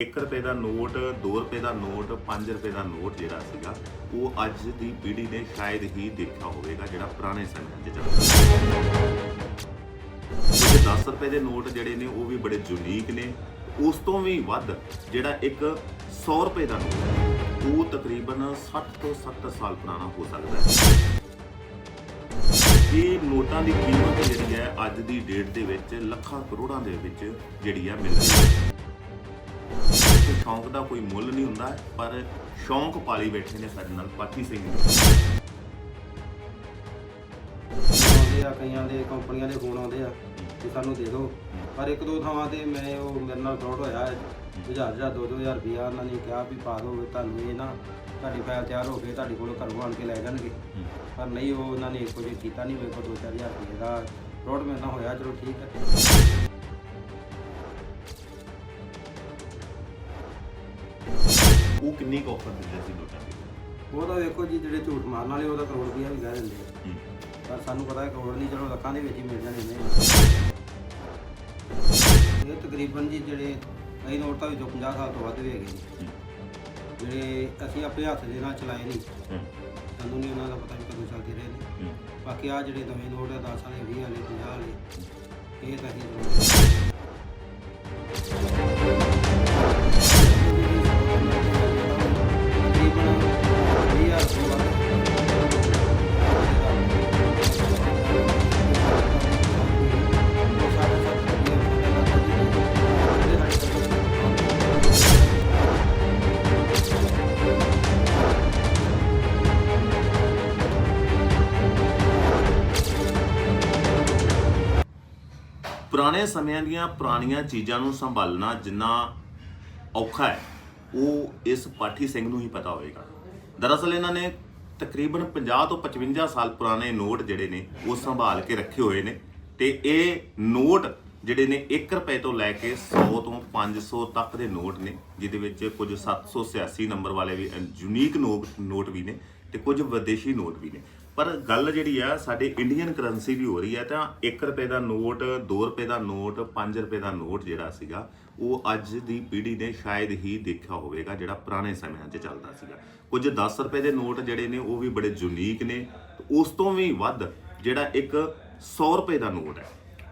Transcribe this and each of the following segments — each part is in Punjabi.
1 ਰੁਪਏ ਦਾ ਨੋਟ 2 ਰੁਪਏ ਦਾ ਨੋਟ 5 ਰੁਪਏ ਦਾ ਨੋਟ ਜਿਹੜਾ ਸੀਗਾ ਉਹ ਅੱਜ ਦੀ ਪੀੜ੍ਹੀ ਨੇ ਸ਼ਾਇਦ ਹੀ ਦੇਖਿਆ ਹੋਵੇਗਾ ਜਿਹੜਾ ਪੁਰਾਣੇ ਸਮਿਆਂ 'ਚ ਚੱਲਦਾ 10 ਰੁਪਏ ਦੇ ਨੋਟ ਜਿਹੜੇ ਨੇ ਉਹ ਵੀ ਬੜੇ ਯੂਨੀਕ ਨੇ। ਉਸ ਤੋਂ ਵੀ ਵੱਧ ਜਿਹੜਾ ਇੱਕ 100 ਰੁਪਏ ਦਾ ਨੋਟ ਹੈ, ਉਹ ਤਕਰੀਬਨ 60 ਤੋਂ 70 ਸਾਲ ਪੁਰਾਣਾ ਹੋ ਸਕਦਾ ਹੈ। ਇਹ ਨੋਟਾਂ ਦੀ ਕੀਮਤ ਜਿਹੜੀ ਹੈ ਅੱਜ ਦੀ ਡੇਟ ਦੇ ਵਿੱਚ ਲੱਖਾਂ ਕਰੋੜਾਂ ਦੇ ਵਿੱਚ ਜਿਹੜੀ ਹੈ ਮਿਲ ਰਹੀ ਹੈ। ਤੇ ਸ਼ੌਂਕ ਦਾ ਕੋਈ ਮੁੱਲ ਨਹੀਂ ਹੁੰਦਾ, ਪਰ ਸ਼ੌਂਕ ਪਾਲੀ ਬੈਠੇ ਨੇ ਸਾਡੇ ਨਾਲ ਪਾਠੀ ਸਿੰਘ ਆਉਂਦੇ ਆ, ਕਈਆਂ ਦੇ ਕੰਪਨੀਆਂ ਦੇ ਫੋਨ ਆਉਂਦੇ ਆ ਕਿ ਸਾਨੂੰ ਦੇ ਦਿਓ। ਪਰ ਇੱਕ ਦੋ ਥਾਵਾਂ ਤੇ ਮੈਂ, ਉਹ ਮੇਰੇ ਨਾਲ ਫਰਾਡ ਹੋਇਆ ਹੈ। ਹਜ਼ਾਰ ਹਜ਼ਾਰ, ਦੋ ਦੋ ਹਜ਼ਾਰ ਰੁਪਇਆ ਉਹਨਾਂ ਨੇ ਕਿਹਾ ਵੀ ਪਾ ਦਿਓ ਤੁਹਾਨੂੰ ਇਹ ਨਾ ਤੁਹਾਡੀ ਫਾਈਲ ਤਿਆਰ ਹੋ ਕੇ ਤੁਹਾਡੇ ਕੋਲ ਘਰੋਂ ਆਣ ਕੇ ਲੈ ਜਾਣਗੇ। ਪਰ ਨਹੀਂ, ਉਹ ਉਹਨਾਂ ਨੇ ਕੁਝ ਕੀਤਾ ਨਹੀਂ, ਮੇਰੇ ਕੋਲ ਦੋ ਚਾਰ ਹਜ਼ਾਰ ਰੁਪਏ ਦਾ ਫਰਾਡ ਮੇਰੇ ਨਾਲ ਹੋਇਆ, ਚਲੋ ਠੀਕ ਹੈ। ਉਹ ਕਿੰਨੀ ਕੁ ਆਫਰ ਦਿੰਦੇ ਸੀ ਨੋਟਾਂ ਦੀ? ਉਹ ਤਾਂ ਵੇਖੋ ਜੀ ਜਿਹੜੇ ਝੂਠ ਮਾਰਨ ਵਾਲੇ ਉਹ ਤਾਂ ਕਰੋੜ ਰੁਪਇਆ ਵੀ ਕਹਿ ਦਿੰਦੇ ਆ। ਪਰ ਸਾਨੂੰ ਪਤਾ ਹੈ ਕਰੋੜ ਨਹੀਂ ਚਲੋ ਲੱਖਾਂ ਦੇ ਵਿੱਚ ਹੀ ਮਿਲ ਜਾਣੇ ਨੇ। ਇਹ ਤਕਰੀਬਨ ਜੀ ਜਿਹੜੇ ਕਈ ਨੋਟਾਂ ਵਿੱਚੋਂ 50 ਸਾਲ ਤੋਂ ਵੱਧ ਵੀ ਹੈਗੇ ਜੀ। ਜਿਹੜੇ ਅਸੀਂ ਆਪਣੇ ਹੱਥ ਦੇ ਨਾਲ ਚਲਾਏ ਨਹੀਂ। ਹੂੰ, ਸਾਨੂੰ ਨਹੀਂ ਉਹਨਾਂ ਦਾ ਪਤਾ ਵੀ ਕਦੋਂ ਚੱਲਦੇ ਰਹੇ ਨੇ। ਬਾਕੀ ਆ ਜਿਹੜੇ ਨਵੇਂ ਨੋਟ ਆ 10 ਵਾਲੇ 20 ਵਾਲੇ 50 ਵਾਲੇ ਇਹ ਤਾਂ ਅਸੀਂ ਪੁਰਾਣੇ ਸਮਿਆਂ ਦੀਆਂ ਪੁਰਾਣੀਆਂ ਚੀਜ਼ਾਂ ਨੂੰ ਸੰਭਾਲਣਾ ਜਿੰਨਾ ਔਖਾ ਹੈ, ਉਹ ਇਸ ਪਾਠੀ ਸਿੰਘ ਨੂੰ ਹੀ ਪਤਾ ਹੋਵੇਗਾ। ਦਰਅਸਲ ਇਹਨਾਂ ਨੇ ਤਕਰੀਬਨ 50 ਤੋਂ 55 ਸਾਲ ਪੁਰਾਣੇ ਨੋਟ ਜਿਹੜੇ ਨੇ, ਉਹ ਸੰਭਾਲ ਕੇ ਰੱਖੇ ਹੋਏ ਨੇ ਤੇ ਇਹ ਨੋਟ ਜਿਹੜੇ ਨੇ 1 ਰੁਪਏ ਤੋਂ ਲੈ ਕੇ 100 ਤੋਂ 500 ਤੱਕ ਦੇ ਨੋਟ ਨੇ, ਜਿਹਦੇ ਵਿੱਚ ਕੁਝ 786 ਨੰਬਰ ਵਾਲੇ ਵੀ ਯੂਨੀਕ ਨੋਟ ਵੀ ਨੇ ਤੇ ਕੁਝ ਵਿਦੇਸ਼ੀ ਨੋਟ ਵੀ ਨੇ। ਪਰ ਗੱਲ ਜਿਹੜੀ ਆ, ਸਾਡੇ ਇੰਡੀਅਨ ਕਰੰਸੀ ਦੀ ਹੋ ਰਹੀ ਹੈ ਤਾਂ 1 ਰੁਪਏ ਦਾ ਨੋਟ 2 ਰੁਪਏ ਦਾ ਨੋਟ 5 ਰੁਪਏ ਦਾ ਨੋਟ ਜਿਹੜਾ ਸੀਗਾ, ਉਹ ਅੱਜ ਦੀ ਪੀੜ੍ਹੀ ਨੇ ਸ਼ਾਇਦ ਹੀ ਦੇਖਿਆ ਹੋਵੇਗਾ, ਜਿਹੜਾ ਪੁਰਾਣੇ ਸਮਿਆਂ 'ਚ ਚੱਲਦਾ ਸੀਗਾ। ਕੁਝ 10 ਰੁਪਏ ਦੇ ਨੋਟ ਜਿਹੜੇ ਨੇ, ਉਹ ਵੀ ਬੜੇ ਯੂਨੀਕ ਨੇ। ਉਸ ਤੋਂ ਵੀ ਵੱਧ ਜਿਹੜਾ ਇੱਕ 100 ਰੁਪਏ ਦਾ ਨੋਟ ਹੈ,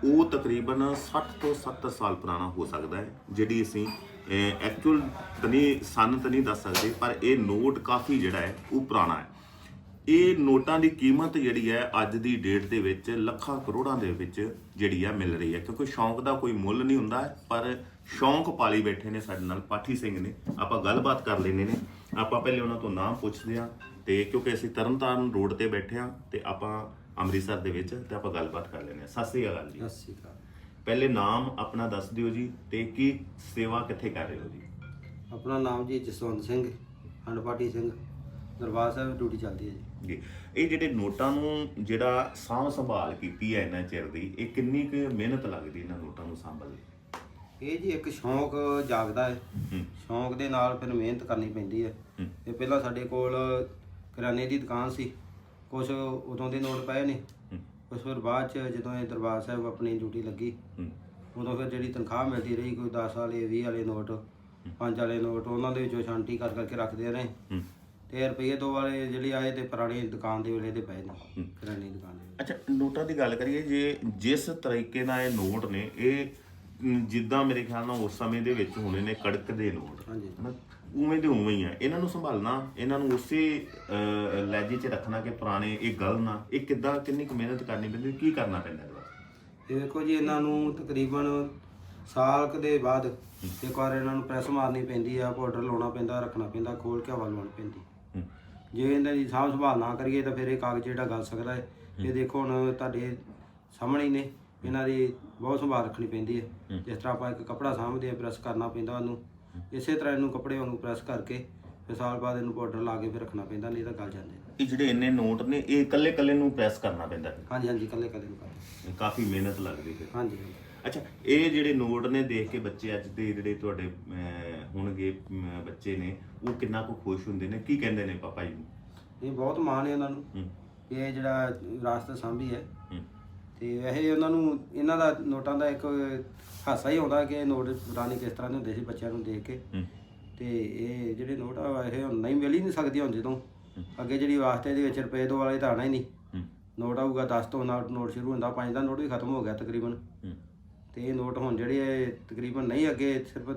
ਉਹ ਤਕਰੀਬਨ 60 ਤੋਂ 70 ਸਾਲ ਪੁਰਾਣਾ ਹੋ ਸਕਦਾ ਹੈ, ਜਿਹੜੀ ਅਸੀਂ ਐਕਚੁਅਲ ਤਨੀ, ਸਨ ਤਾਂ ਨਹੀਂ ਦੱਸ ਸਕਦੇ, ਪਰ ਇਹ ਨੋਟ ਕਾਫੀ ਜਿਹੜਾ ਹੈ, ਉਹ ਪੁਰਾਣਾ ਹੈ। ਇਹ ਨੋਟਾਂ ਦੀ ਕੀਮਤ ਜਿਹੜੀ ਹੈ ਅੱਜ ਦੀ ਡੇਟ ਦੇ ਵਿੱਚ ਲੱਖਾਂ ਕਰੋੜਾਂ ਦੇ ਵਿੱਚ ਜਿਹੜੀ ਹੈ ਮਿਲ ਰਹੀ ਹੈ। ਕਿਉਂਕਿ ਸ਼ੌਂਕ ਦਾ ਕੋਈ ਮੁੱਲ ਨਹੀਂ ਹੁੰਦਾ ਪਰ ਸ਼ੌਂਕ ਪਾਲੀ ਬੈਠੇ ਨੇ ਸਾਡੇ ਨਾਲ ਪਾਠੀ ਸਿੰਘ ਨੇ। ਆਪਾਂ ਗੱਲਬਾਤ ਕਰ ਲੈਨੇ ਨੇ। ਆਪਾਂ ਪਹਿਲੇ ਉਹਨਾਂ ਤੋਂ ਨਾਮ ਪੁੱਛਦੇ ਹਾਂ ਤੇ ਕਿਉਂਕਿ ਅਸੀਂ ਤਰਨਤਾਰਨ ਰੋਡ ਤੇ ਬੈਠੇ ਹਾਂ ਤੇ ਆਪਾਂ ਅੰਮ੍ਰਿਤਸਰ ਦੇ ਵਿੱਚ ਤੇ ਆਪਾਂ ਗੱਲਬਾਤ ਕਰ ਲੈਨੇ ਹਾਂ। ਸਤਿ ਸ੍ਰੀ ਅਕਾਲ ਜੀ। ਸਤਿ ਸ਼੍ਰੀ ਅਕਾਲ। ਪਹਿਲੇ ਨਾਮ ਆਪਣਾ ਦੱਸ ਦਿਓ ਜੀ ਤੇ ਕੀ ਸੇਵਾ ਕਿੱਥੇ ਕਰ ਰਹੇ ਹੋ ਜੀ? ਆਪਣਾ ਨਾਮ ਜੀ ਜਸਵੰਤ ਸਿੰਘ ਹੰਡਪਾਟੀ ਸਿੰਘ ਦਰਬਾਰ ਸਾਹਿਬ ਡਿਊਟੀ ਚੱਲਦੀ ਹੈ ਜੀ। ਜੀ ਇਹ ਜਿਹੜੇ ਨੋਟਾਂ ਨੂੰ ਜਿਹੜਾ ਸਾਂਭ ਸੰਭਾਲ ਕੀਤੀ ਹੈ ਇੰਨਾ ਚਿਰ ਦੀ ਇਹ ਕਿੰਨੀ ਕੁ ਮਿਹਨਤ ਲੱਗਦੀ ਇਹਨਾਂ ਨੋਟਾਂ ਨੂੰ ਸਾਂਭਣ ਲਈ? ਇਹ ਜੀ ਇੱਕ ਸ਼ੌਂਕ ਜਾਗਦਾ ਹੈ। ਸ਼ੌਂਕ ਦੇ ਨਾਲ ਫਿਰ ਮਿਹਨਤ ਕਰਨੀ ਪੈਂਦੀ ਹੈ। ਤੇ ਪਹਿਲਾਂ ਸਾਡੇ ਕੋਲ ਕਿਰਾਨੇ ਦੀ ਦੁਕਾਨ ਸੀ। ਕੁਝ ਉਦੋਂ ਦੇ ਨੋਟ ਪਏ ਨੇ। ਕੁਝ ਫਿਰ ਬਾਅਦ ਚ ਜਦੋਂ ਇਹ ਦਰਬਾਰ ਸਾਹਿਬ ਆਪਣੀ ਡਿਊਟੀ ਲੱਗੀ ਉਦੋਂ ਫਿਰ ਜਿਹੜੀ ਤਨਖਾਹ ਮਿਲਦੀ ਰਹੀ ਕੋਈ 10 ਵਾਲੇ 20 ਵਾਲੇ ਨੋਟ 5 ਵਾਲੇ ਨੋਟ ਉਹਨਾਂ ਦੇ ਵਿੱਚੋਂ ਛਾਂਟੀ ਕਰ ਕਰਕੇ ਰੱਖਦੇ ਰਹੇ। ਤੇ ਰੁਪਏ ਦੋ ਵਾਲੇ ਜਿਹੜੀ ਆਏ ਤੇ ਪੁਰਾਣੀ ਦੁਕਾਨ ਦੇ ਵੇਲੇ ਦੇ ਪਏ ਨੇ। ਦੀ ਦੁਕਾਨ ਦੇ ਅੱਛਾ ਨੋਟਾਂ ਦੀ ਗੱਲ ਕਰੀਏ ਜੇ ਜਿਸ ਤਰੀਕੇ ਨਾਲ ਇਹ ਨੋਟ ਨੇ ਇਹ ਜਿੱਦਾਂ ਮੇਰੇ ਖਿਆਲ ਨਾਲ ਉਸ ਸਮੇਂ ਦੇ ਵਿੱਚ ਹੋਣੇ ਨੇ ਕੜਕ ਦੇ ਨੋਟ ਹਾਂਜੀ। ਹਨਾ? ਉਵੇਂ ਦੇ ਉਵੇਂ ਹੀ ਆ। ਇਹਨਾਂ ਨੂੰ ਸੰਭਾਲਣਾ ਇਹਨਾਂ ਨੂੰ ਉਸੇ ਅ, ਲਹਿਜੇ 'ਚ ਰੱਖਣਾ ਕਿ ਪੁਰਾਣੇ ਇਹ ਗਲ ਨਾ ਇਹ ਕਿੱਦਾਂ ਕਿੰਨੀ ਕੁ ਮਿਹਨਤ ਕਰਨੀ ਪੈਂਦੀ ਕੀ ਕਰਨਾ ਪੈਂਦਾ ਇਹਦੇ ਵਾਸਤੇ? ਇਹ ਦੇਖੋ ਜੀ ਇਹਨਾਂ ਨੂੰ ਤਕਰੀਬਨ ਸਾਲ ਕੁ ਦੇ ਬਾਅਦ ਇੱਕ ਵਾਰ ਇਹਨਾਂ ਨੂੰ ਪ੍ਰੈਸ ਮਾਰਨੀ ਪੈਂਦੀ ਆ ਪਾਊਡਰ ਲਾਉਣਾ ਪੈਂਦਾ ਰੱਖਣਾ ਪੈਂਦਾ ਖੋਲ ਕੇ ਹਵਾ ਲਵਾਉਣੀ ਪੈਂਦੀ। ਜੇ ਇਹਨਾਂ ਦੀ ਸਾਂਭ ਸੰਭਾਲ ਨਾ ਕਰੀਏ ਤਾਂ ਫਿਰ ਇਹ ਕਾਗਜ਼ ਜਿਹੜਾ ਗਲ ਸਕਦਾ ਹੈ। ਇਹ ਦੇਖੋ ਹੁਣ ਤੁਹਾਡੇ ਸਾਹਮਣੇ ਹੀ ਨੇ ਇਹਨਾਂ ਦੀ ਬਹੁਤ ਸੰਭਾਲ ਰੱਖਣੀ ਪੈਂਦੀ ਹੈ। ਜਿਸ ਤਰ੍ਹਾਂ ਆਪਾਂ ਇੱਕ ਕੱਪੜਾ ਸਾਂਭਦੇ ਆ ਪ੍ਰੈਸ ਕਰਨਾ ਪੈਂਦਾ ਉਹਨੂੰ। ਇਸੇ ਤਰ੍ਹਾਂ ਇਹਨੂੰ ਕੱਪੜੇ ਵਾਂਗੂ ਪ੍ਰੈਸ ਕਰਕੇ ਫਿਰ ਸਾਲ ਬਾਅਦ ਇਹਨੂੰ ਪਾਊਡਰ ਲਾ ਕੇ ਫਿਰ ਰੱਖਣਾ ਪੈਂਦਾ ਨਹੀਂ ਤਾਂ ਗਲ ਜਾਂਦੇ। ਇਹ ਜਿਹੜੇ ਇੰਨੇ ਨੋਟ ਨੇ ਇਹ ਇਕੱਲੇ ਇਕੱਲੇ ਨੂੰ ਪ੍ਰੈਸ ਕਰਨਾ ਪੈਂਦਾ ਹੈ ਹਾਂਜੀ ਹਾਂਜੀ ਕੱਲੇ ਕੱਲੇ ਨੂੰ ਇਹ ਕਾਫੀ ਮਿਹਨਤ ਲੱਗਦੀ ਫਿਰ। ਹਾਂਜੀ ਹਾਂਜੀ। ਅੱਛਾ ਇਹ ਜਿਹੜੇ ਨੋਟ ਨੇ ਦੇਖ ਕੇ ਬੱਚੇ ਅੱਜ ਦੇ ਜਿਹੜੇ ਤੁਹਾਡੇ ਹੋਣਗੇ ਬੱਚੇ ਨੇ ਉਹ ਕਿੰਨਾ ਕੁ ਖੁਸ਼ ਹੁੰਦੇ ਨੇ? ਕੀ ਕਹਿੰਦੇ ਨੇ ਪਾਪਾ ਜੀ? ਨੂੰ ਇਹ ਬਹੁਤ ਮਾਣ ਹੈ ਉਹਨਾਂ ਨੂੰ। ਕਿ ਇਹ ਜਿਹੜਾ ਵਿਰਾਸਤ ਸਾਂਭੀ ਹੈ। ਤੇ ਵੈਸੇ ਉਹਨਾਂ ਨੂੰ ਇਹਨਾਂ ਦਾ ਨੋਟਾਂ ਦਾ ਇੱਕ ਹਾਸਾ ਹੀ ਆਉਂਦਾ ਕਿ ਇਹ ਨੋਟ ਪੁਰਾਣੇ ਕਿਸ ਤਰ੍ਹਾਂ ਦੇ ਹੁੰਦੇ ਸੀ ਬੱਚਿਆਂ ਨੂੰ ਦੇਖ ਕੇ। ਤੇ ਇਹ ਜਿਹੜੇ ਨੋਟ ਆ ਵੈਸੇ ਹੁਣ ਨਹੀਂ ਮਿਲ ਹੀ ਨਹੀਂ ਸਕਦੀ ਹੁਣ ਜਦੋਂ। ਅੱਗੇ ਜਿਹੜੀ ਵਾਸਤੇ ਦੇ ਵਿੱਚ ਰੁਪਏ ਦੋ ਵਾਲੇ ਤਾਂ ਆਣਾ ਹੀ ਨਹੀਂ। ਨੋਟ ਆਊਗਾ 10 ਤੋਂ ਨਾਲ ਨੋਟ ਸ਼ੁਰੂ ਹੁੰਦਾ 5 ਦਾ ਨੋਟ ਵੀ ਖਤਮ ਹੋ ਗਿਆ ਤਕਰੀਬਨ। ਤੇ ਇਹ ਨੋਟ ਹੁਣ ਜਿਹੜੇ ਤਕਰੀਬਨ ਨਹੀਂ ਅੱਗੇ ਸਿਰਫ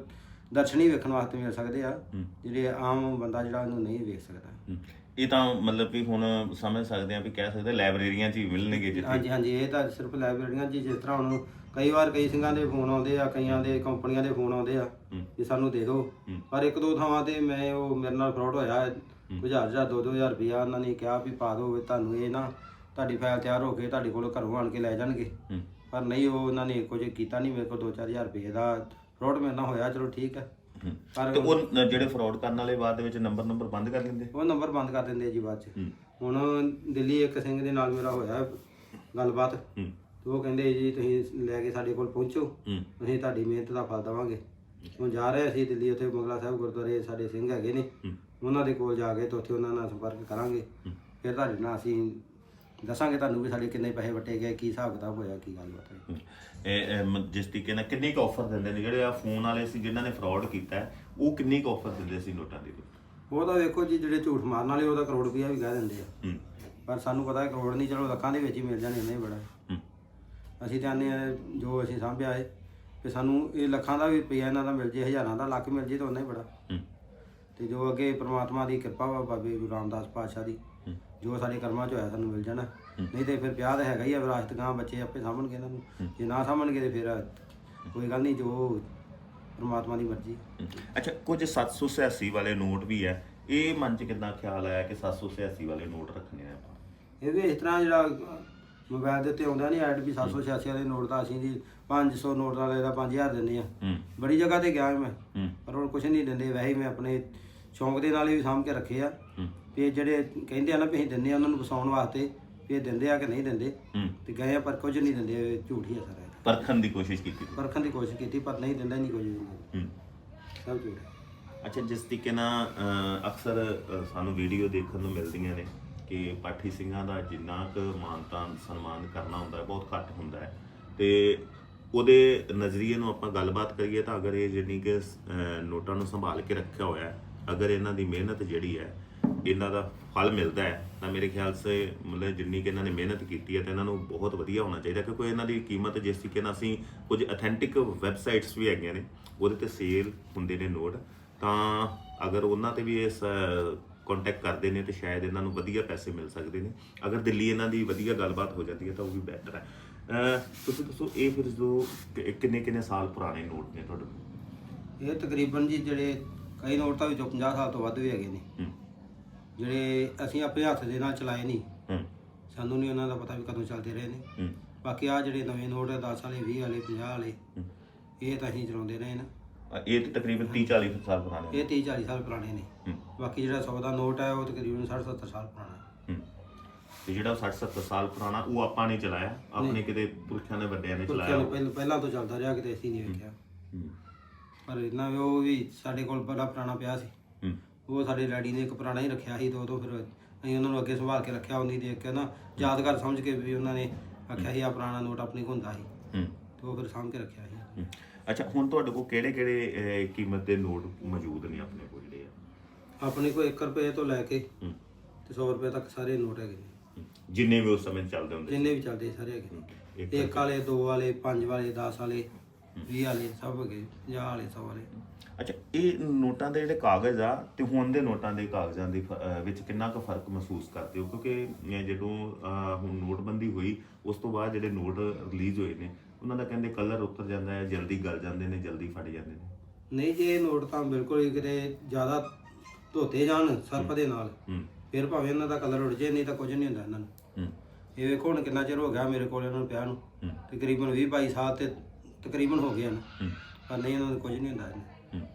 ਦਰਸ਼ਨੀ ਵੇਖਣ ਵਾਸਤੇ ਮਿਲ ਸਕਦੇ ਆ। ਜਿਹੜੇ ਆਮ ਬੰਦਾ ਜਿਹੜਾ ਇਹਨੂੰ ਨਹੀਂ ਵੇਖ ਸਕਦਾ। ਇਹ ਤਾਂ ਮਤਲਬ ਵੀ ਹੁਣ ਸਮਝ ਸਕਦੇ ਆ ਵੀ ਕਹਿ ਸਕਦੇ ਲਾਇਬ੍ਰੇਰੀਆਂ 'ਚ ਹੀ ਮਿਲਣਗੇ ਜਿੱਥੇ ਹਾਂਜੀ ਹਾਂਜੀ ਇਹ ਤਾਂ ਸਿਰਫ ਲਾਇਬ੍ਰੇਰੀਆਂ 'ਚ ਜਿਸ ਤਰ੍ਹਾਂ ਹੁਣ ਕਈ ਵਾਰ ਕਈ ਸਿੰਘਾਂ ਦੇ ਫੋਨ ਆਉਂਦੇ ਆ ਕਈਆਂ ਦੇ ਕੰਪਨੀਆਂ ਦੇ ਫੋਨ ਆਉਂਦੇ ਆ। ਕਿ ਸਾਨੂੰ ਦੇ ਦਿਓ। ਪਰ ਇੱਕ ਦੋ ਥਾਵਾਂ ਤੇ ਮੈਂ ਉਹ ਮੇਰੇ ਨਾਲ ਫਰਾਡ ਹੋਇਆ ਹਜ਼ਾਰ ਦੋ ਦੋ ਹਜ਼ਾਰ ਰੁਪਇਆ ਉਹਨਾਂ ਨੇ ਕਿਹਾ ਵੀ ਪਾ ਦਿਓ ਵੀ ਤੁਹਾਨੂੰ ਇਹ ਨਾ ਤੁਹਾਡੀ ਫਾਈਲ ਤਿਆਰ ਹੋ ਕੇ ਤੁਹਾਡੇ ਕੋਲ ਘਰੋਂ ਆਣ ਕੇ ਲੈ ਜਾਣਗੇ ਪਰ ਨਹੀਂ ਉਹ ਉਹਨਾਂ ਨੇ ਕੁਝ ਕੀਤਾ ਨਹੀਂ ਮੇਰੇ ਕੋਲ 2-4000 ਰੁਪਏ ਦਾ ਫਰਾਡ ਮੇਰੇ ਨਾਲ ਹੋਇਆ ਚਲੋ ਠੀਕ ਹੈ। ਹੂੰ। ਪਰ ਤੇ ਉਹ ਨ- ਜਿਹੜੇ ਫਰਾਡ ਕਰਨ ਵਾਲੇ ਬਾਅਦ ਦੇ ਵਿੱਚ ਨੰਬਰ ਨੰਬਰ ਬੰਦ ਕਰ ਲੈਂਦੇ ਉਹ ਨੰਬਰ ਬੰਦ ਕਰ ਦਿੰਦੇ ਆ ਜੀ ਬਾਅਦ ਚ। ਹੂੰ। ਹੁਣ ਦਿੱਲੀ ਇੱਕ ਸਿੰਘ ਦੇ ਨਾਲ ਮੇਰਾ ਹੋਇਆ ਗੱਲਬਾਤ। ਹੂੰ। ਤੇ ਉਹ ਕਹਿੰਦੇ ਜੀ ਤੁਸੀਂ ਲੈ ਕੇ ਸਾਡੇ ਕੋਲ ਪਹੁੰਚੋ। ਹੂੰ। ਅਸੀਂ ਤੁਹਾਡੀ ਮਿਹਨਤ ਦਾ ਫਲ ਦੇਵਾਂਗੇ। ਹੁਣ ਜਾ ਰਹੇ ਅਸੀਂ ਦਿੱਲੀ ਉੱਥੇ ਮੰਗਲਾ ਸਾਹਿਬ ਗੁਰਦੁਆਰੇ ਸਾਡੇ ਸਿੰਘ ਹੈਗੇ ਨੇ। ਹੂੰ। ਉਹਨਾਂ ਦੇ ਕੋਲ ਜਾ ਕੇ ਤੇ ਉੱਥੇ ਉਹਨਾਂ ਨਾਲ ਸੰਪਰਕ ਕਰਾਂਗੇ। ਫਿਰ ਤੁਹਾਡੇ ਨਾਲ ਅਸੀਂ ਦੱਸਾਂਗੇ ਤੁਹਾਨੂੰ ਵੀ ਸਾਡੇ ਕਿੰਨੇ ਪੈਸੇ ਵਟੇ ਗਏ ਕੀ ਹਿਸਾਬ ਕਿਤਾਬ ਹੋਇਆ ਕੀ ਗੱਲਬਾਤ ਹੋਈ ਹੂੰ। ਇਹ ਇਹ ਮ- ਜਿਸ ਤਰੀਕੇ ਨਾਲ ਕਿੰਨੀ ਕੁ ਆਫਰ ਦਿੰਦੇ ਨੇ ਜਿਹੜੇ ਆ ਫੋਨ ਵਾਲੇ ਸੀ ਜਿਨ੍ਹਾਂ ਨੇ ਫਰਾਡ ਕੀਤਾ ਹੈ, ਉਹ ਕਿੰਨੀ ਕੁ ਆਫਰ ਦਿੰਦੇ ਸੀ ਨੋਟਾਂ ਦੀ ਉਹ ਤਾਂ ਵੇਖੋ ਜੀ ਜਿਹੜੇ ਝੂਠ ਮਾਰਨ ਵਾਲੇ ਉਹਦਾ ਕਰੋੜ ਰੁਪਇਆ ਵੀ ਕਹਿ ਦਿੰਦੇ ਆ ਹੂੰ ਪਰ ਸਾਨੂੰ ਪਤਾ ਹੈ ਕਰੋੜ ਨਹੀਂ ਚਲੋ ਲੱਖਾਂ ਦੇ ਵਿੱਚ ਹੀ ਮਿਲ ਜਾਣੇ ਇੰਨਾ ਬੜਾ ਹੈ। ਅਸੀਂ ਚਾਹੁੰਦੇ ਆ ਜੋ ਅਸੀਂ ਸਾਂਭਿਆ ਹੈ ਕਿ ਸਾਨੂੰ ਇਹ ਲੱਖਾਂ ਦਾ ਵੀ ਰੁਪਇਆ ਇਹਨਾਂ ਦਾ ਮਿਲ ਜੇ ਹਜ਼ਾਰਾਂ ਦਾ ਲੱਖ ਮਿਲ ਜੇ ਤਾਂ ਉਹਨਾਂ ਹੀ ਬੜਾ ਹੂੰ ਤੇ ਜੋ ਅੱਗੇ ਪ੍ਰਮਾਤਮਾ ਦੀ ਕਿਰਪਾ ਵਾ ਬਾਬੇ ਗੁਰੂ ਰਾਮਦਾਸ ਪਾਤਸ਼ਾਹ ਦੀ। ਜੋ ਸਾਡੇ ਕਰਮਾਂ 'ਚ ਹੋਇਆ ਸਾਨੂੰ ਮਿਲ ਜਾਣਾ। ਨਹੀਂ ਤੇ ਫਿਰ ਵਿਆਹ ਤਾਂ ਹੈਗਾ ਹੀ ਆ ਵਿਰਾਸਤ ਗਾਂ ਬੱਚੇ ਆਪੇ ਸਾਂਭਣਗੇ ਇਹਨਾਂ ਨੂੰ। ਜੇ ਨਾ ਸਾਂਭਣਗੇ ਤੇ ਫਿਰ ਕੋਈ ਗੱਲ ਨਹੀਂ ਜੋ ਪ੍ਰਮਾਤਮਾ ਦੀ ਮਰਜ਼ੀ। ਅੱਛਾ ਕੁਝ 786 ਵਾਲੇ ਨੋਟ ਵੀ ਹੈ ਇਹ ਮਨ 'ਚ ਕਿੰਨਾ ਖਿਆਲ ਆਇਆ ਕਿ 786 ਵਾਲੇ ਨੋਟ ਰੱਖਣੇ ਆ ਆਪਾਂ? ਇਹ ਵੀ ਇਸ ਤਰ੍ਹਾਂ ਜਿਹੜਾ ਮੋਬਾਈਲ ਦੇ ਉੱਤੇ ਆਉਂਦਾ ਨਹੀਂ ਐਡ ਵੀ 786 ਵਾਲੇ ਨੋਟ ਦਾ ਅਸੀਂ ਜੀ 500 ਨੋਟ ਵਾਲੇ ਦਾ 5000 ਦਿੰਦੇ ਆ। ਬੜੀ ਜਗ੍ਹਾ ਤੇ ਗਿਆ ਮੈਂ। ਪਰ ਹੁਣ ਕੁਝ ਨਹੀਂ ਦਿੰਦੇ। ਵੈਸੇ ਮੈਂ ਆਪਣੇ ਸ਼ੌਂਕ ਦੇ ਨਾਲ ਹੀ ਸਾਂਭ ਕੇ ਰੱਖੇ ਆ। ਤੇ ਜਿਹੜੇ ਕਹਿੰਦੇ ਆ ਨਾ ਵੀ ਅਸੀਂ ਦਿੰਦੇ ਆ ਉਹਨਾਂ ਨੂੰ ਵਸਾਉਣ ਵਾਸਤੇ ਵੀ ਇਹ ਦਿੰਦੇ ਆ ਕਿ ਨਹੀਂ ਦਿੰਦੇ ਹੂੰ ਤੇ ਗਏ ਆ ਪਰ ਕੁਝ ਨਹੀਂ ਦਿੰਦੇ ਇਹ ਝੂਠ ਹੀ ਆ ਸਾਰਾ ਇਹ। ਪਰਖਣ ਦੀ ਕੋਸ਼ਿਸ਼ ਕੀਤੀ। ਪਰਖਣ ਦੀ ਕੋਸ਼ਿਸ਼ ਕੀਤੀ ਪਰ ਨਹੀਂ ਦਿੰਦਾ ਨਹੀਂ ਕੁਝ ਵੀ ਹੂੰ ਸਭ ਝੂਠ ਹੈ। ਅੱਛਾ ਜਿਸ ਤਰੀਕੇ ਨਾਲ ਅਹ, ਅਕਸਰ ਅਹ, ਸਾਨੂੰ ਵੀਡੀਓ ਦੇਖਣ ਨੂੰ ਮਿਲਦੀਆਂ ਨੇ ਕਿ ਪਾਠੀ ਸਿੰਘਾਂ ਦਾ ਜਿੰਨਾ ਕੁ ਮਾਨਤਾਨ ਸਨਮਾਨ ਕਰਨਾ ਹੁੰਦਾ ਹੈ ਬਹੁਤ ਘੱਟ ਹੁੰਦਾ ਹੈ ਤੇ ਉਹਦੇ ਨਜ਼ਰੀਏ ਨੂੰ ਆਪਾਂ ਗੱਲਬਾਤ ਕਰੀਏ ਤਾਂ ਅਗਰ ਇਹ ਜਿਹੜੀ ਕਿ ਅਹ, ਨੋਟਾਂ ਨੂੰ ਸੰਭਾਲ ਕੇ ਰੱਖਿਆ ਹੋਇਆ ਹੈ ਅਗਰ ਇਹਨਾਂ ਦੀ ਮਿਹਨਤ ਜਿਹੜੀ ਹੈ ਇਹਨਾਂ ਦਾ ਫਲ ਮਿਲਦਾ ਹੈ ਤਾਂ ਮੇਰੇ ਖਿਆਲ ਸੇ ਮਤਲਬ ਜਿੰਨੀ ਕਿ ਇਹਨਾਂ ਨੇ ਮਿਹਨਤ ਕੀਤੀ ਹੈ ਤਾਂ ਇਹਨਾਂ ਨੂੰ ਬਹੁਤ ਵਧੀਆ ਹੋਣਾ ਚਾਹੀਦਾ ਕਿਉਂਕਿ ਇਹਨਾਂ ਦੀ ਕੀਮਤ ਜਿਸ ਤਰੀਕੇ ਨਾਲ ਅਸੀਂ ਕੁਝ ਅਥੈਂਟਿਕ ਵੈਬਸਾਈਟਸ ਵੀ ਹੈਗੀਆਂ ਨੇ ਉਹਦੇ ਤੇ ਸੇਲ ਹੁੰਦੇ ਨੇ ਨੋਟ ਤਾਂ ਅਗਰ ਉਹਨਾਂ ਤੇ ਵੀ ਇਸ ਕੰਟੈਕਟ ਕਰਦੇ ਨੇ ਤੇ ਸ਼ਾਇਦ ਇਹਨਾਂ ਨੂੰ ਵਧੀਆ ਪੈਸੇ ਮਿਲ ਸਕਦੇ ਨੇ ਅਗਰ ਦਿੱਲੀ ਇਹਨਾਂ ਦੀ ਵਧੀਆ ਗੱਲਬਾਤ ਹੋ ਜਾਂਦੀ ਹੈ ਤਾਂ ਉਹ ਵੀ ਬਿਹਤਰ ਹੈ। ਤੁਸੀਂ ਦੱਸੋ ਇਹ ਫਿਰ ਜੋ ਕਿੰਨੇ ਕਿੰਨੇ ਸਾਲ ਪੁਰਾਣੇ ਨੋਟ ਨੇ ਤੁਹਾਡੇ ਕੋਲ? ਇਹ ਤਕਰੀਬਨ ਜੀ ਜਿਹੜੇ ਕਈ ਨੋਟਾਂ ਵਿੱਚੋਂ 50 ਸਾਲ ਤੋਂ ਵੱਧ ਵੀ ਹੈਗੇ ਨੇ। ਹੂੰ। ਜਿਹੜੇ ਅਸੀਂ ਆਪਣੇ ਹੱਥ ਦੇ ਨਾਲ ਚਲਾਏ ਨਹੀਂ ਹੂੰ। ਸਾਨੂੰ ਨਹੀਂ ਉਹਨਾਂ ਦਾ ਪਤਾ ਵੀ ਕਦੋਂ ਚੱਲਦੇ ਰਹੇ ਨੇ। ਹੂੰ। ਬਾਕੀ ਆ ਜਿਹੜੇ ਨਵੇਂ ਨੋਟ ਆ 10 ਵਾਲੇ 20 ਵਾਲੇ 50 ਵਾਲੇ ਹੂੰ। ਇਹ ਤਾਂ ਅਸੀਂ ਚਲਾਉਂਦੇ ਰਹੇ ਨਾ। ਇਹ ਤੇ ਤਕਰੀਬਨ 30 40 ਸਾਲ ਪੁਰਾਣੇ ਨੇ। ਇਹ 30 40 ਸਾਲ ਪੁਰਾਣੇ ਨੇ। ਹੂੰ। ਬਾਕੀ ਜਿਹੜਾ 100 ਦਾ ਨੋਟ ਹੈ ਉਹ ਤਕਰੀਬਨ 60 70 ਸਾਲ ਪੁਰਾਣਾ ਹੈ। ਹੂੰ। ਤੇ ਜਿਹੜਾ 60 70 ਸਾਲ ਪੁਰਾਣਾ ਉਹ ਆਪਾਂ ਨੇ ਚਲਾਇਆ? ਆਪਣੇ ਕਿਤੇ ਪੁਰਖਿਆਂ ਨੇ ਵੱਡਿਆਂ ਨੇ ਚਲਾਇਆ ਪੁਰਖਿਆਂ ਨੂੰ ਪਹਿਲ- ਪਹਿਲਾਂ ਤੋਂ ਚੱਲਦਾ ਰਿਹਾ ਕਿਤੇ ਅਸੀਂ ਨਹੀਂ ਵੇਖਿਆ। ਹੂੰ। ਪਰ ਇਹਨਾਂ ਵੀ ਉਹ ਵੀ ਸਾਡੇ ਕੋਲ ਬੜਾ ਪੁਰਾਣਾ ਪਿਆ ਸੀ। ਹੂੰ। ਉਹ ਸਾਡੇ ਡੈਡੀ ਨੇ ਇੱਕ ਪੁਰਾਣਾ ਹੀ ਰੱਖਿਆ ਸੀ ਤੇ ਉਦੋਂ ਫਿਰ ਅਸੀਂ ਉਹਨਾਂ ਨੂੰ ਅੱਗੇ ਸੰਭਾਲ ਕੇ ਰੱਖਿਆ ਉਹਨੀ ਦੇਖ ਕੇ ਨਾ ਯਾਦਗਾਰ ਸਮਝ ਕੇ ਵੀ ਉਹਨਾਂ ਨੇ ਆਖਿਆ ਸੀ ਆ ਪੁਰਾਣਾ ਨੋਟ ਆਪਣੇ ਕੋਲ ਹੁੰਦਾ ਸੀ। ਹੂੰ। ਤੇ ਉਹ ਫਿਰ ਸਾਂਭ ਕੇ ਰੱਖਿਆ ਸੀ। ਹੂੰ। ਅੱਛਾ ਹੁਣ ਤੁਹਾਡੇ ਕੋਲ ਕਿਹੜੇ ਕਿਹੜੇ ਕੀਮਤ ਦੇ ਨੋਟ ਮੌਜੂਦ ਨੇ ਆਪਣੇ ਕੋਲ ਜਿਹੜੇ ਆ? ਆਪਣੇ ਕੋਲ 1 ਰੁਪਏ ਤੋਂ ਲੈ ਕੇ ਹੂੰ। ਤੇ 100 ਰੁਪਏ ਤੱਕ ਸਾਰੇ ਨੋਟ ਹੈਗੇ ਨੇ। ਹੂੰ। ਜਿੰਨੇ ਵੀ ਉਸ ਸਮੇਂ ਚੱਲਦੇ ਹੁੰਦੇ ਜਿੰਨੇ ਵੀ ਚੱਲਦੇ ਸਾਰੇ ਹੈਗੇ ਨੇ। ਇੱਕ ਵਾਲੇ ਦੋ ਵਾਲੇ ਪੰਜ ਵਾਲੇ 10 ਵਾਲੇ 20 ਵਾਲੇ ਸਭ ਹੈਗੇ 50 ਵਾਲੇ 100 ਵਾਲੇ। ਅੱਛਾ ਇਹ ਨੋਟਾਂ ਦੇ ਜਿਹੜੇ ਕਾਗਜ਼ ਆ ਤੇ ਹੁਣ ਦੇ ਨੋਟਾਂ ਦੇ ਕਾਗਜ਼ਾਂ ਦੇ ਫ- ਅਹ ਵਿੱਚ ਕਿੰਨਾ ਕੁ ਫ਼ਰਕ ਮਹਿਸੂਸ ਕਰਦੇ ਹੋ? ਕਿਉਂਕਿ ਅਹ ਜਦੋਂ ਅਹ ਹੁਣ ਨੋਟਬੰਦੀ ਹੋਈ ਉਸ ਤੋਂ ਬਾਅਦ ਜਿਹੜੇ ਨੋਟ ਰਿਲੀਜ਼ ਹੋਏ ਨੇ ਉਹਨਾਂ ਦਾ ਕਹਿੰਦੇ ਕਲਰ ਉਤਰ ਜਾਂਦਾ ਹੈ ਜਲਦੀ ਗਲ ਜਾਂਦੇ ਨੇ ਜਲਦੀ ਫਟ ਜਾਂਦੇ ਨੇ। ਨਹੀਂ ਜੇ ਇਹ ਨੋਟ ਤਾਂ ਬਿਲਕੁਲ ਹੀ ਕਿਤੇ ਜ਼ਿਆਦਾ ਧੋਤੇ ਜਾਣ ਸਰਫ ਦੇ ਨਾਲ ਹੂੰ। ਫਿਰ ਭਾਵੇਂ ਇਹਨਾਂ ਦਾ ਕਲਰ ਉੱਡ ਜੇ ਨਹੀਂ ਤਾਂ ਕੁਝ ਨਹੀਂ ਹੁੰਦਾ ਇਹਨਾਂ ਨੂੰ। ਹੂੰ। ਇਹ ਵੇਖੋ ਹੁਣ ਕਿੰਨਾ ਚਿਰ ਹੋ ਗਿਆ ਮੇਰੇ ਕੋਲ ਇਹਨਾਂ ਨੂੰ ਪਿਆ ਨੂੰ। ਹੂੰ। ਤਕਰੀਬਨ 20 22 ਸਾਲ ਤੇ ਤਕਰੀਬਨ ਹੋ ਗਏ ਹਨ ਹੂੰ। ਪਰ ਨਹੀਂ ਇਹਨਾਂ ਨੂੰ ਕੁਝ ਨਹੀਂ ਹੁੰਦਾ ਇਹਨੂੰ।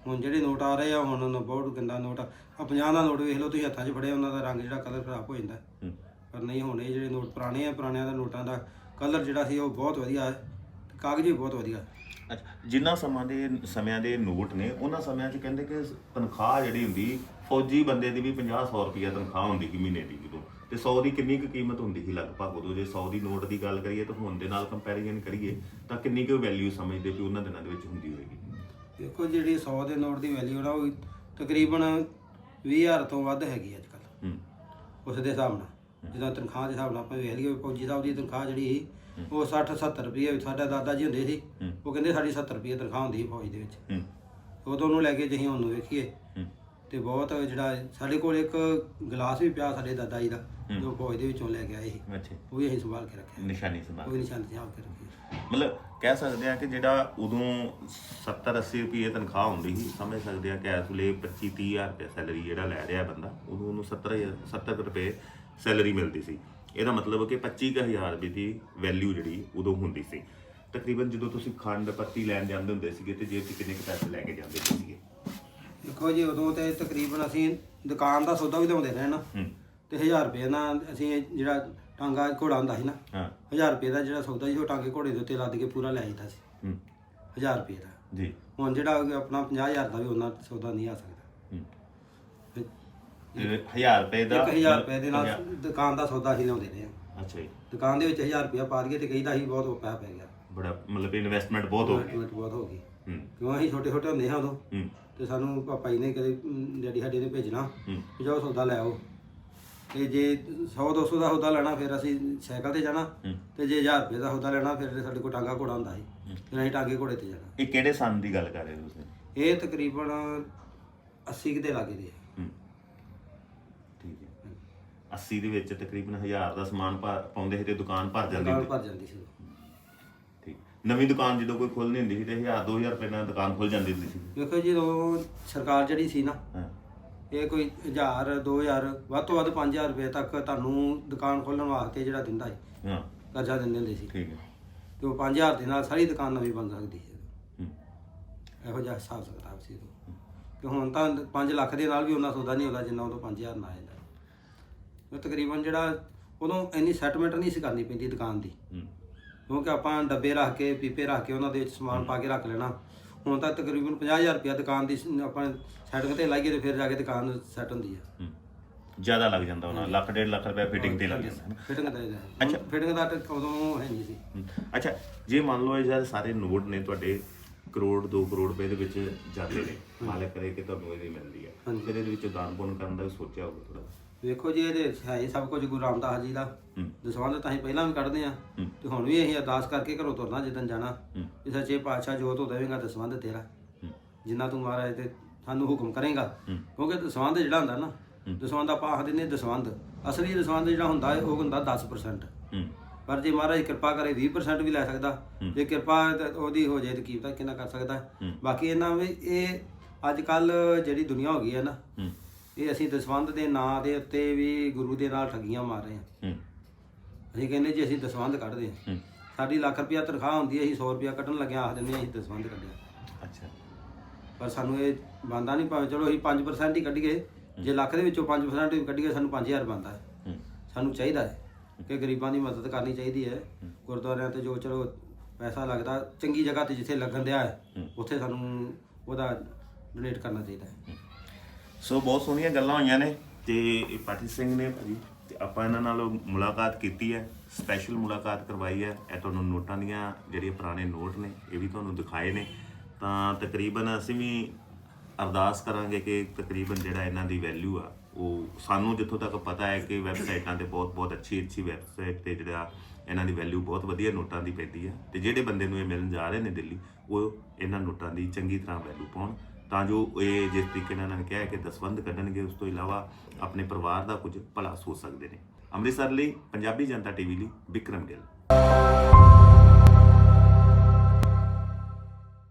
ਹੁਣ ਜਿਹੜੇ ਨੋਟ ਆ ਰਹੇ ਆ ਹੁਣ ਉਹਨਾਂ ਬਹੁਤ ਗੰਦਾ ਨੋਟ ਆ। ਆਹ 50 ਦਾ ਨੋਟ ਵੇਖ ਲਓ ਤੁਸੀਂ ਹੱਥਾਂ 'ਚ ਫੜਿਆ ਉਹਨਾਂ ਦਾ ਰੰਗ ਜਿਹੜਾ ਕਲਰ ਖਰਾਬ ਹੋ ਜਾਂਦਾ। ਹੂੰ। ਪਰ ਨਹੀਂ ਹੁਣ ਇਹ ਜਿਹੜੇ ਨੋਟ ਪੁਰਾਣੇ ਆ ਪੁਰਾਣਿਆਂ ਦਾ ਨੋਟਾਂ ਦਾ ਕਲਰ ਜਿਹੜਾ ਸੀ ਉਹ ਬਹੁਤ ਵਧੀਆ ਹੈ। ਤੇ ਕਾਗਜ਼ ਵੀ ਬਹੁਤ ਵਧੀਆ। ਅੱਛਾ ਜਿੰਨਾ ਸਮਾਂ ਦੇ ਸਮਿਆਂ ਦੇ ਨੋਟ ਨੇ ਉਹਨਾਂ ਸਮਿਆਂ 'ਚ ਕਹਿੰਦੇ ਕਿ ਤਨਖਾਹ ਜਿਹੜੀ ਹੁੰਦੀ ਫੌਜੀ ਬੰਦੇ ਦੀ ਵੀ 50 100 ਰੁਪਈਆ ਤਨਖਾਹ ਹੁੰਦੀ ਸੀ ਮਹੀਨੇ ਦੀ ਜਦੋਂ। ਤੇ 100 ਦੀ ਕਿੰਨੀ ਕੁ ਕੀਮਤ ਹੁੰਦੀ ਸੀ ਲਗਭਗ ਉਦੋਂ? ਜੇ 100 ਦੀ ਨੋਟ ਦੀ ਗੱਲ ਕਰੀਏ ਤਾਂ ਹੁਣ ਦੇ ਨਾਲ ਕੰਪੈਰੀਜ਼ਨ ਕਰੀਏ ਤਾਂ ਕਿੰਨੀ ਕੁ ਵੈਲਿਊ ਸਮਝਦੇ ਵੀ ਉਹਨਾਂ ਦਿਨਾਂ ਦੇ ਵਿੱਚ ਹੁੰਦੀ ਹੋਵੇਗੀ ਦੇਖੋ ਜਿਹੜੀ 100 ਦੇ ਨੋਟ ਦੀ ਵੈਲਿਊ ਨਾ ਉਹ ਤਕਰੀਬਨ 20000 ਤੋਂ ਵੱਧ ਹੈਗੀ ਅੱਜ ਕੱਲ੍ਹ ਹੂੰ। ਉਸ ਦੇ ਹਿਸਾਬ ਨਾਲ। ਜਦੋਂ ਤਨਖਾਹ ਦੇ ਹਿਸਾਬ ਨਾਲ ਆਪਾਂ ਵੇਖ ਲਈਏ ਫੌਜੀ ਸਾਹਿਬ ਦੀ ਤਨਖਾਹ ਜਿਹੜੀ ਸੀ ਉਹ 60 70 ਰੁਪਏ ਸਾਡਾ ਦਾਦਾ ਜੀ ਹੁੰਦੇ ਸੀ। ਉਹ ਕਹਿੰਦੇ ਸਾਡੀ 70 ਰੁਪਏ ਤਨਖਾਹ ਹੁੰਦੀ ਸੀ ਫੌਜ ਦੇ ਵਿੱਚ। ਉਦੋਂ ਨੂੰ ਲੈ ਕੇ ਜੇ ਅਸੀਂ ਉਹਨੂੰ ਵੇਖੀਏ ਤੇ ਬਹੁਤ ਜਿਹੜਾ ਸਾਡੇ ਕੋਲ ਇੱਕ ਗਲਾਸ ਵੀ ਪਿਆ ਸਾਡੇ ਦਾਦਾ ਜੀ ਦਾ ਜੋ ਫੌਜ ਦੇ ਵਿੱਚੋਂ ਲੈ ਕੇ ਆਏ ਸੀ। ਅੱਛਾ। ਉਹ ਵੀ ਅਸੀਂ ਸੰਭਾਲ ਕੇ ਰੱਖਿਆ। ਨਿਸ਼ਾਨੀ ਸੰਭਾਲ ਉਹ ਵੀ ਨਿਸ਼ਾਨ ਤੇ ਕੇ ਰੱਖੀ। ਮਤਲਬ ਕਹਿ ਸਕਦੇ ਆ ਕਿ ਜਿਹੜਾ ਉਦੋਂ 70 80 ਰੁਪਏ ਤਨਖਾਹ ਹੁੰਦੀ ਸੀ ਸਮਝ ਸਕਦੇ ਆ ਕਿ ਇਸ ਵੇਲੇ 25 30000 ਰੁਪਏ ਸੈਲਰੀ ਜਿਹੜਾ ਲੈ ਰਿਹਾ ਬੰਦਾ ਉਦੋਂ ਉਹਨੂੰ 70 70 ਰੁਪਏ ਸੈਲਰੀ ਮਿਲਦੀ ਸੀ। ਇਹਦਾ ਮਤਲਬ ਕਿ 25000 ਰੁਪਏ ਦੀ ਵੈਲਿਊ ਜਿਹੜੀ ਉਦੋਂ ਹੁੰਦੀ ਸੀ। ਤਕਰੀਬਨ ਜਦੋਂ ਤੁਸੀਂ ਖੰਡ ਪੱਤੀ ਲੈਣ ਜਾਂਦੇ ਹੁੰਦੇ ਸੀਗੇ ਤੇ ਜੇਬ 'ਚ ਕਿੰਨੇ ਕੁ ਪੈਸੇ ਲੈ ਕੇ ਜਾਂਦੇ ਸੀਗੇ? ਦੇਖੋ ਜੀ ਉਦੋਂ ਤੇ ਤਕਰੀਬਨ ਅਸੀਂ ਦੁਕਾਨ ਦਾ ਸੌਦਾ ਵੀ ਲਿਆਉਂਦੇ ਰਹੇ ਨਾ। ਹੂੰ। ਤੇ 1000 ਰੁਪਏ ਨਾਲ ਅਸੀਂ ਇਹ ਜਿਹੜਾ ਟਾਂਗਾ ਘੋੜਾ ਹੁੰਦਾ ਸੀ ਨਾ ਹਾਂ। 1000 ਰੁਪਏ ਦਾ ਜਿਹੜਾ ਸੌਦਾ ਸੀ ਉਹ ਟਾਂਗੇ ਘੋੜੇ ਦੇ ਉੱਤੇ ਲੱਦ ਕੇ ਪੂਰਾ ਲੈ ਜਾਂਦਾ ਸੀ। ਹੂੰ। 1000 ਰੁਪਏ ਦਾ। ਜੀ। ਹੁਣ ਜਿਹੜਾ ਆਪਣਾ 50000 ਦਾ ਵੀ ਉਹਨਾਂ ਸੌਦਾ ਨਹੀਂ ਆ ਸਕਦਾ। ਹੂੰ। ਤੇ 1000 ਰੁਪਏ ਦਾ 1000 ਰੁਪਏ ਦੇ ਨਾਲ ਦੁਕਾਨ ਦਾ ਸੌਦਾ ਅਸੀਂ ਲਿਆਉਂਦੇ ਰਹੇ ਹਾਂ। ਅੱਛਾ ਜੀ। ਦੁਕਾਨ ਦੇ ਵਿੱਚ 1000 ਰੁਪਏ ਪਾ ਦਈਏ ਤੇ ਕਹੀਦਾ ਸੀ ਬਹੁਤ ਪੈਸਾ ਪੈ ਗਿਆ। ਬੜਾ ਮਤਲਬ ਇਨਵੈਸਟਮੈਂਟ ਬਹੁਤ ਹੋ ਗਈ। ਬਹੁਤ ਹੋ ਗਈ। ਹੂੰ। ਕਿਉਂ ਅਸੀਂ ਛੋਟੇ ਛੋਟੇ ਹੁੰਦੇ ਹਾਂ ਉਦੋਂ। ਹੂੰ। ਤੇ ਸਾਨੂੰ ਪਾਪਾ ਜੀ ਨੇ ਕਦੇ ਅਮ, ਡੈਡੀ ਸਾਡੇ ਨੇ ਭੇਜਣਾ। ਹੂੰ। ਵੀ ਜਾਓ ਸੌਦਾ ਲੈ ਆਓ। ਤੇ ਜੇ 100 200 ਦਾ ਸੌਦਾ ਲੈਣਾ ਫਿਰ ਅਸੀਂ ਸਾਈਕਲ ਤੇ ਜਾਣਾ। ਹੂੰ। ਤੇ ਜੇ 1000 ਰੁਪਏ ਦਾ ਸੌਦਾ ਲੈਣਾ ਫਿਰ ਸਾਡੇ ਕੋਲ ਟਾਂਗਾ ਘੋੜਾ ਹੁੰਦਾ ਸੀ। ਫਿਰ ਅਸੀਂ ਟਾਂਗੇ ਘੋੜੇ ਤੇ ਜਾਣਾ। ਇਹ ਕਿਹੜੇ ਸੰਨ ਦੀ ਗੱਲ ਕਰ ਰਹੇ ਹੋ ਤੁਸੀਂ? ਇਹ ਤਕਰੀਬਨ 80 ਕੁ ਦੇ ਲਾਗੇ ਦੇ ਆ। ਹੂੰ। ਠੀਕ ਹੈ। 80 ਦੇ ਵਿੱਚ ਤਕਰੀਬਨ 1000 ਦਾ ਸਮਾਨ ਪਾਉਂਦੇ ਸੀ ਤੇ ਦੁਕਾਨ ਭਰ ਜਾਂਦੀ ਦੁਕਾਨ ਸੀ ਭਰ ਜਾਂਦੀ ਸੀ ਨਵੀਂ ਦੁਕਾਨ ਜਦੋਂ ਕੋਈ ਖੋਲ੍ਹਣੀ ਹੁੰਦੀ ਸੀ ਤੇ 1000 2000 ਰੁਪਏ ਨਾਲ ਦੁਕਾਨ ਖੁੱਲ ਜਾਂਦੀ ਹੁੰਦੀ ਸੀ। ਵੇਖੋ ਜਦੋਂ ਸਰਕਾਰ ਜਿਹੜੀ ਸੀ ਨਾ ਹਾਂ। ਇਹ ਕੋਈ 1000 2000 ਵੱਧ ਤੋਂ ਵੱਧ 5000 ਰੁਪਏ ਤੱਕ ਤੁਹਾਨੂੰ ਦੁਕਾਨ ਖੋਲਣ ਵਾਸਤੇ ਜਿਹੜਾ ਦਿੰਦਾ ਸੀ ਹਾਂ। ਕਰਜ਼ਾ ਦਿੰਦੇ ਹੁੰਦੇ ਸੀ। ਠੀਕ ਹੈ। ਤੇ ਉਹ 5000 ਦੇ ਨਾਲ ਸਾਰੀ ਦੁਕਾਨ ਨਵੀਂ ਬਣ ਸਕਦੀ ਸੀ। ਹੂੰ। ਇਹੋ ਜਿਹਾ ਹਿਸਾਬ ਕਿਤਾਬ ਸੀ ਉਦੋਂ ਤੇ ਹੁਣ ਤਾਂ 5 ਲੱਖ ਦੇ ਨਾਲ ਵੀ ਉਹਨਾਂ ਸੌਦਾ ਨਹੀਂ ਹੁੰਦਾ ਜਿੰਨਾ ਉਦੋਂ 5000 ਨਾਲ ਆਇਆ ਉਹ ਤਕਰੀਬਨ ਜਿਹੜਾ ਉਦੋਂ ਇੰਨੀ ਸੈਟਲਮੈਂਟ ਨਹੀਂ ਸੀ ਕਰਨੀ ਪੈਂਦੀ ਦੁਕਾਨ ਦੀ। ਹੂੰ। ਕਿਉਂਕਿ ਆਪਾਂ ਡੱਬੇ ਰੱਖ ਕੇ ਪੀਪੇ ਰੱਖ ਕੇ ਉਹਨਾਂ ਦੇ ਵਿੱਚ ਸਮਾਨ ਪਾ ਕੇ ਰੱਖ ਲੈਣਾ। ਹੁਣ ਤਾਂ ਤਕਰੀਬਨ 50000 ਰੁਪਇਆ ਦੁਕਾਨ ਦੀ ਆਪਾਂ ਸੈਟਿੰਗ ਤੇ ਲਾਈਏ ਤੇ ਫਿਰ ਜਾ ਕੇ ਦੁਕਾਨ ਸੈੱਟ ਹੁੰਦੀ ਆ। ਹੂੰ। ਜ਼ਿਆਦਾ ਲੱਗ ਜਾਂਦਾ ਉਹਨਾਂ ਲੱਖ ਡੇਢ ਲੱਖ ਰੁਪਏ ਫਿਟਿੰਗ ਤੇ ਲੱਗ ਜਾਂਦਾ ਫਿਟਿੰਗ ਦਾ ਅੱਛਾ। ਫਿਟਿੰਗ ਦਾ ਤਾਂ ਉਦੋਂ ਹੈ ਨਹੀਂ ਸੀ। ਅੱਛਾ ਜੇ ਮੰਨ ਲਓ ਇਹ ਜਿਹੜੇ ਸਾਰੇ ਨੋਟ ਨੇ ਤੁਹਾਡੇ ਕਰੋੜ 2 ਕਰੋੜ ਰੁਪਏ ਦੇ ਵਿੱਚ ਜਾਂਦੇ ਨੇ। ਮਾਲਕ ਕਰੇ ਕਿ ਤੁਹਾਨੂੰ ਇਹਦੀ ਮਿਲਦੀ ਹੈ। ਫਿਰ ਇਹਦੇ ਵਿੱਚ ਦਾਨ ਪੁੰਨ ਕਰਨ ਦਾ ਵੀ ਸੋਚਿਆ ਹੋਊਗਾ ਥੋੜਾ ਵੇਖੋ ਜੀ ਇਹਦੇ ਹੈ ਹੀ ਸਭ ਕੁਝ ਗੁਰੂ ਰਾਮਦਾਸ ਜੀ ਦਾ। ਹੂੰ। ਦਸਵੰਧ ਤਾਂ ਅਸੀਂ ਪਹਿਲਾਂ ਵੀ ਕੱਢਦੇ ਆ ਹੂੰ। ਤੇ ਹੁਣ ਵੀ ਅਸੀਂ ਅਰਦਾਸ ਕਰਕੇ ਘਰੋਂ ਤੁਰਨਾ ਜਿੱਦਣ ਜਾਣਾ। ਹੂੰ। ਕਿ ਸੱਚੇ ਪਾਤਸ਼ਾਹ ਜੋ ਤੂੰ ਦੇਵੇਂਗਾ ਦਸਵੰਧ ਤੇਰਾ। ਹੂੰ। ਜਿੰਨਾ ਤੂੰ ਮਹਾਰਾਜ ਤੇ ਸਾਨੂੰ ਹੁਕਮ ਕਰੇਗਾ। ਹੂੰ। ਕਿਉਂਕਿ ਦਸਵੰਧ ਜਿਹੜਾ ਹੁੰਦਾ ਨਾ ਦਸਵੰਧ ਆਪਾਂ ਆਖਦੇ ਨੇ ਦਸਵੰਧ। ਅਸਲੀ ਦਸਵੰਧ ਜਿਹੜਾ ਹੁੰਦਾ ਹੈ ਉਹ ਹੁੰਦਾ 10% ਹੂੰ। ਪਰ ਜੇ ਮਹਾਰਾਜ ਕਿਰਪਾ ਕਰੇ 20% ਵੀ ਲੈ ਸਕਦਾ। ਜੇ ਕਿਰਪਾ ਤਾਂ ਉਹਦੀ ਹੋ ਜਾਏ ਤਾਂ ਕੀ ਪਤਾ ਕਿੰਨਾ ਕਰ ਸਕਦਾ। ਹੂੰ। ਬਾਕੀ ਇਹਨਾਂ ਵੀ ਇਹ ਅੱਜ ਕੱਲ ਜਿਹੜੀ ਦੁਨੀਆ ਹੋ ਗਈ ਹੈ ਨਾ ਹੂੰ। ਇਹ ਅਸੀਂ ਦਸਵੰਧ ਦੇ ਨਾਂ ਦੇ ਉੱਤੇ ਵੀ ਗੁਰੂ ਦੇ ਨਾਲ ਠੱਗੀਆਂ ਮਾਰ ਰਹੇ ਹਾਂ। ਹੂੰ। ਅਸੀਂ ਕਹਿੰਦੇ ਜੀ ਅਸੀਂ ਦਸਵੰਧ ਕੱਢਦੇ ਹਾਂ। ਹੂੰ। ਸਾਡੀ ਲੱਖ ਰੁਪਇਆ ਤਨਖਾਹ ਹੁੰਦੀ ਹੈ ਅਸੀਂ 100 ਰੁਪਇਆ ਕੱਢਣ ਲੱਗਿਆ ਆਖ ਦਿੰਦੇ ਹਾਂ ਅਸੀਂ ਦਸਵੰਧ ਕੱਢਿਆ। ਅੱਛਾ। ਪਰ ਸਾਨੂੰ ਇਹ ਬੰਦਾ ਨਹੀਂ ਭਾਵੇਂ ਚਲੋ ਅਸੀਂ 5% ਹੀ ਕੱਢੀਏ ਜੇ ਲੱਖ ਦੇ ਵਿੱਚੋਂ 5% ਵੀ ਕੱਢੀਏ ਸਾਨੂੰ 5000 ਬੰਦਾ ਹੂੰ। ਸਾਨੂੰ ਚਾਹੀਦਾ ਹੈ ਕਿ ਗਰੀਬਾਂ ਦੀ ਮਦਦ ਕਰਨੀ ਚਾਹੀਦੀ ਹੈ। ਗੁਰਦੁਆਰਿਆਂ ਤੇ ਜੋ ਚਲੋ ਪੈਸਾ ਲੱਗਦਾ ਚੰਗੀ ਜਗ੍ਹਾ ਤੇ ਜਿੱਥੇ ਲੱਗਣ ਦਿਆ ਹੈ ਉੱਥੇ ਸਾਨੂੰ ਉਹਦਾ ਡੋਨੇਟ ਕਰਨਾ ਚਾਹੀਦਾ ਹੈ। ਸੋ ਬਹੁਤ ਸੋਹਣੀਆਂ ਗੱਲਾਂ ਹੋਈਆਂ ਨੇ ਤੇ ਇਹ ਪਾਠੀ ਸਿੰਘ ਨੇ ਭਾਜੀ, ਤੇ ਆਪਾਂ ਇਹਨਾਂ ਨਾਲ ਮੁਲਾਕਾਤ ਕੀਤੀ ਹੈ ਸਪੈਸ਼ਲ ਮੁਲਾਕਾਤ ਕਰਵਾਈ ਹੈ। ਇਹ ਤੁਹਾਨੂੰ ਨੋਟਾਂ ਦੀਆਂ ਜਿਹੜੀਆਂ ਪੁਰਾਣੇ ਨੋਟ ਨੇ, ਇਹ ਵੀ ਤੁਹਾਨੂੰ ਦਿਖਾਏ ਨੇ। ਤਾਂ ਤਕਰੀਬਨ ਅਸੀਂ ਵੀ ਅਰਦਾਸ ਕਰਾਂਗੇ ਕਿ ਤਕਰੀਬਨ ਜਿਹੜਾ ਇਹਨਾਂ ਦੀ ਵੈਲਿਊ ਆ, ਉਹ ਸਾਨੂੰ ਜਿੱਥੋਂ ਤੱਕ ਪਤਾ ਹੈ ਕਿ ਵੈਬਸਾਈਟਾਂ ਤੇ ਬਹੁਤ ਬਹੁਤ ਅੱਛੀ ਅੱਛੀ ਵੈਬਸਾਈਟ ਤੇ ਜਿਹੜਾ ਇਹਨਾਂ ਦੀ ਵੈਲਿਊ ਬਹੁਤ ਵਧੀਆ ਨੋਟਾਂ ਦੀ ਪੈਂਦੀ ਹੈ। ਤੇ ਜਿਹੜੇ ਬੰਦੇ ਨੂੰ ਇਹ ਮਿਲਣ ਜਾ ਰਹੇ ਨੇ ਦਿੱਲੀ, ਉਹ ਇਹਨਾਂ ਨੋਟਾਂ ਦੀ ਚੰਗੀ ਤਰ੍ਹਾਂ ਵੈਲਿਊ ਪਾਉਣ। ਤਾਂ ਜੋ ਇਹ ਜਿਸ ਤਰੀਕੇ ਨਾਲ ਇਹਨਾਂ ਨੇ ਕਿਹਾ ਕਿ ਦਸਵੰਧ ਕੱਢਣਗੇ, ਉਸ ਤੋਂ ਇਲਾਵਾ ਆਪਣੇ ਪਰਿਵਾਰ ਦਾ ਕੁਝ ਭਲਾ ਸੋਚ ਸਕਦੇ ਨੇ। ਅੰਮ੍ਰਿਤਸਰ ਲਈ ਪੰਜਾਬੀ ਜਨਤਾ ਟੀਵੀ ਲਈ ਵਿਕਰਮ ਗਿੱਲ।